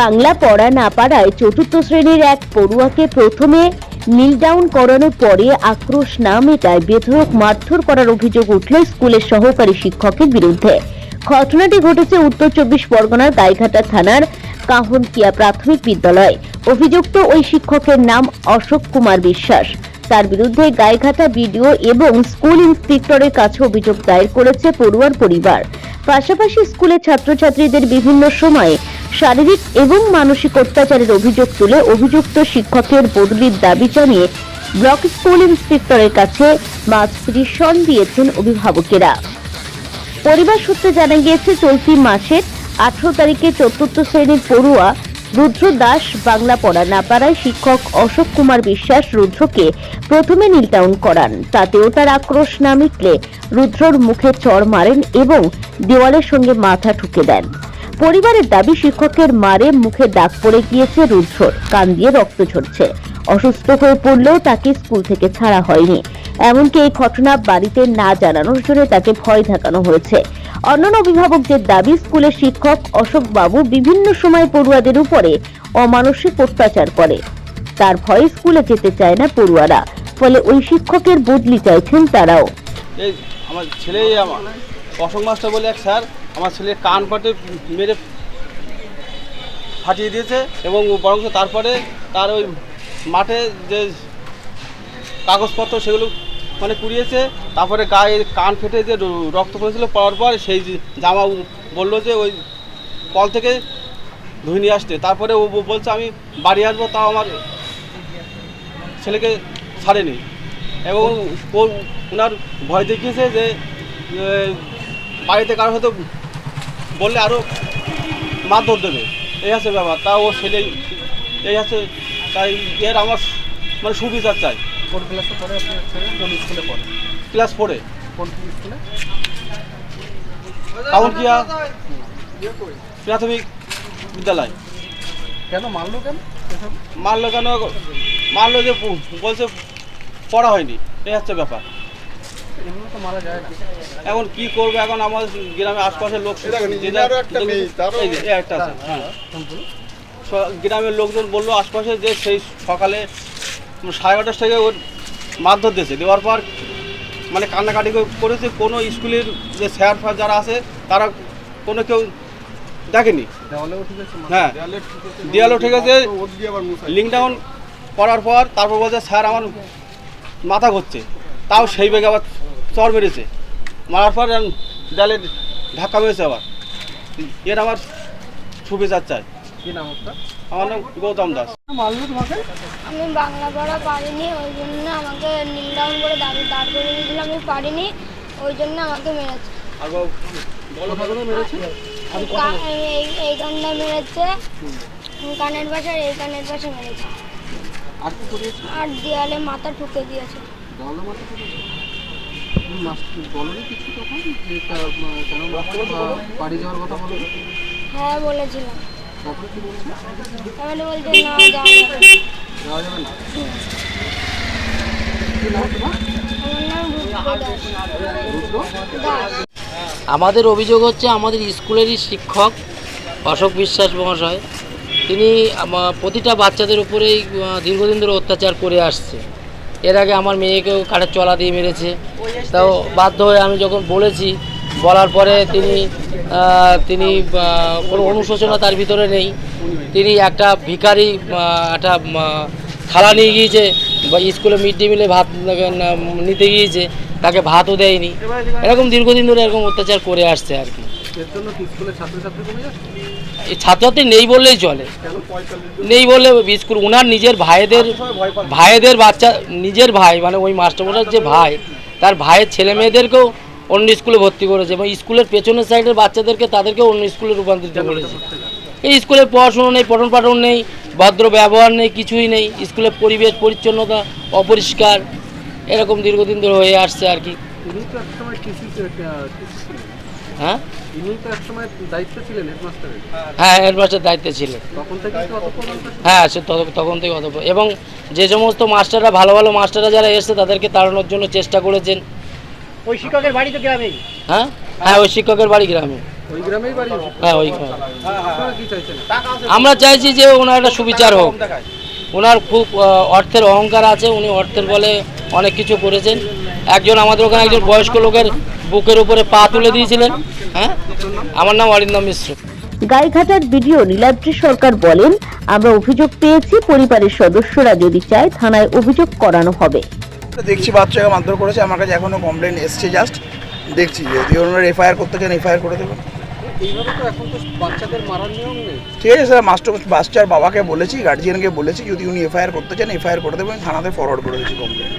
বাংলা পড়া না পারায় চতুর্থ শ্রেণির এক পড়ুয়াকে প্রথমে নীল ডাউন করানোর পরে আক্রোশ না মেটায় বেধড়ক মারধর করার অভিযোগ উঠল স্কুলের সহকারী শিক্ষকের বিরুদ্ধে। ঘটনাটি ঘটেছে উত্তর চব্বিশ পরগনার গাইঘাটা থানার কাহনকিয়া প্রাথমিক বিদ্যালয়। অভিযুক্ত ওই শিক্ষকের নাম অশোক কুমার বিশ্বাস। তার বিরুদ্ধে গাইঘাটা বিডিও এবং স্কুল ইন্সপেক্টরের কাছে অভিযোগ দায়ের করেছে পড়ুয়ার পরিবার। পাশাপাশি স্কুলের ছাত্রছাত্রীদের বিভিন্ন সময়ে শারীরিক এবং মানসিক অত্যাচারের অভিযোগ তুলে অভিযুক্ত শিক্ষকের বদলির দাবি জানিয়ে ব্লক স্কুল ইন্সপেক্টরের কাছে মাছ পিটিশন দিয়েছেন অভিভাবকেরা। পরিবার সূত্রে জানা গিয়েছে, চলতি মাসের আঠারো তারিখে চতুর্থ শ্রেণির পড়ুয়া রুদ্র দাস, বাংলা পড়া না পারায় শিক্ষক অশোক কুমার বিশ্বাস রুদ্রকে প্রথমে নীলটাউন করান। তাতেও তার আক্রোশ না মিটলে রুদ্রর মুখে চড় মারেন এবং দেওয়ালের সঙ্গে মাথা ঠুকে দেন। পরিবারের দাবি, শিক্ষকের মারে মুখে দাগ পড়ে গিয়েছে রুদ্রর, কান দিয়ে রক্ত ঝরছে। অসুস্থ হয়ে পড়লেও তাকে স্কুল থেকে ছাড়া হয়নি। এমনকি এই ঘটনা বাড়িতে না জানানোর জন্য তাকে ভয় দেখানো হয়েছে। অন্যান্য অভিভাবকদের দাবি স্কুলের শিক্ষক অশোক বাবু বিভিন্ন সময় পড়ুয়াদের উপরে অমানসিক অত্যাচার করে। তার ভয়ে স্কুলে যেতে চায় না পড়ুয়ারা, ফলে ওই শিক্ষকের বদলি চাইছেন তারাও। আমার ছেলে অশোক মাস্টার বলে এক স্যার, আমার ছেলের কান পাটে মেরে ফাটিয়ে দিয়েছে এবং বরং তারপরে তার ওই মাঠে যে কাগজপত্র সেগুলো মানে কুড়িয়েছে, তারপরে গায়ে কান ফেটে যে রক্ত পড়েছিল পড়ার পর সেই জামা বলল যে ওই কল থেকে ধুয়ে নিয়ে আসতে। তারপরে ও বলছে, আমি বাড়ি আসব, তাও আমার ছেলেকে ছাড়েনি। এবং ওনার ভয় দেখিয়েছে যে বাড়িতে কারও হয়তো বললে আরও মারধর দেবে। এই আছে ব্যাপার। তা ও ছেলে এই আছে, তাই এর আমার মানে সুবিচার চাই। কোন ক্লাসে পড়ে আপনার ছেলে কোন স্কুলে পড়ে? ক্লাস ফোরে কোন স্কুলে কাউন্টিয়া প্রাথমিক বিদ্যালয়। কেন মারলো কেন? মারলো কেন? মারলো যে বলছে পড়া হয়নি। এই হচ্ছে ব্যাপার। এগুলো তো মারা যায় না। এখন কি করবে? এখন আমার গ্রামের আশপাশের লোক হ্যাঁ। স- গ্রামের লোকজন বলল আশপাশে যে সেই সকালে সাড়ে এগারোটার থেকে ওর মারধর দিয়েছে। দেওয়ার পর মানে কান্নাকাটি করেছে কোনো স্কুলের যে স্যার ফ্যার যারা আছে তারা কোনো কেউ দেখেনি। মারা। হ্যাঁ। দেয়ালও ঠিক আছে লিঙ্ক ডাউন করার পর তারপর বলছে স্যার আমার মাথা ঘুরছে। তাও সেই বেগে আবার চর মেরেছে। মারার পর দেয়ালে ধাক্কা মেরেছে আবার। এর আমার সুবিচার চাই। কি নাম আপনার? আমার নাম গৌতম দাস। মারলো তোমাকে? আমি বাংলা পড়া পারিনি ওই জন্য আমাকে নীল ডাউন করে দাঁড়িয়ে দাঁড় করে দিয়েছিল আমি পারিনি ওই জন্য আমাকে মেরেছে। আর বলো মেরেছে? এই এই কানটা মেরেছে। কানের পাশে আর এই কানের পাশে মেরেছে। আর কি আর দেয়ালে মাথা ঠুকে দিয়েছে। দেওয়ালে মাথা করেছে বলনি কিছু তখন? যে কেন বাড়ি যাওয়ার কথা বলো হ্যাঁ বলেছিলাম। তাহলে না যাওয়া যাবে না। দাস আমাদের অভিযোগ হচ্ছে আমাদের স্কুলেরই শিক্ষক অশোক বিশ্বাস মহাশয়। তিনি প্রতিটা বাচ্চাদের উপরেই দীর্ঘদিন ধরে অত্যাচার করে আসছে। এর আগে আমার মেয়েকেও কাঠের চলা দিয়ে মেরেছে। তাও বাধ্য হয়ে আমি যখন বলেছি বলার পরে তিনি তিনি কোনো অনুশোচনা তার ভিতরে নেই। তিনি একটা আহ, একটা থালা নিয়ে গিয়েছে বা স্কুলে মিড ডে মিলে ভাত নিতে গিয়েছে তাকে ভাতও দেয়নি। এরকম দীর্ঘদিন ধরে এরকম অত্যাচার করে আসছে আর কি। ছাত্রছাত্রী নেই বললেই চলে। নেই বললে স্কুল ওনার নিজের ভাইদের ভাইদের বাচ্চা নিজের ভাই মানে ওই মাস্টারমশাইয়ের যে ভাই তার ভাইয়ের ছেলে মেয়েদেরকেও অন্য স্কুলে ভর্তি করেছে এবং স্কুলের পেছনের সাইডের বাচ্চাদেরকে তাদেরকেও অন্য স্কুলে রূপান্তরিত করেছে। এই স্কুলে পড়াশুনো নেই পঠন পাঠন নেই ভদ্র ব্যবহার নেই কিছুই নেই স্কুলের পরিবেশ পরিচ্ছন্নতা অপরিষ্কার এরকম দীর্ঘদিন ধরে হয়ে আসছে আর কি। হ্যাঁ? হ্যাঁ হেডমাস্টার দায়িত্বে ছিলেন। হ্যাঁ সে তখন থেকে অত এবং যে সমস্ত মাস্টাররা ভালো ভালো মাস্টাররা যারা এসছে তাদেরকে তাড়ানোর জন্য চেষ্টা করেছেন। ওই শিক্ষকের বাড়ি তো গ্রামেই হ্যাঁ? হ্যাঁ ওই শিক্ষকের বাড়ি গ্রামে। ওই গ্রামেই বাড়ি হ্যাঁ ওই আমরা চাইছি যে ওনার একটা সুবিচার হোক। ওনার খুব অর্থের অহংকার আছে উনি অর্থের বলে অনেক কিছু করেছেন। একজন আমাদের ওখানে একজন বয়স্ক লোকের বুকের উপরে পা তুলে দিয়েছিলেন। হ্যাঁ? আমার নাম অরিন্দম মিশ্র। গাইঘাটার বিডিও নীলাদ্রি সরকার বলেন আমরা অভিযোগ পেয়েছি পরিবারের সদস্যরা যদি চায় থানায় অভিযোগ করানো হবে। দেখছি বাচ্চাকে মারধর করেছে আমার কাছে এখনও কমপ্লেন এসছে জাস্ট দেখছি যদি ওনারা এফআইআর করতে চান এফআইআর করে দেবেন। ঠিক আছে স্যার মাস্টার বাচ্চার বাবাকে বলেছি গার্জিয়ানকে বলেছি যদি উনি এফআইআর করতে চান এফআইআর করে দেবেন থানাতে ফরওয়ার্ড করে দিচ্ছি কমপ্লেন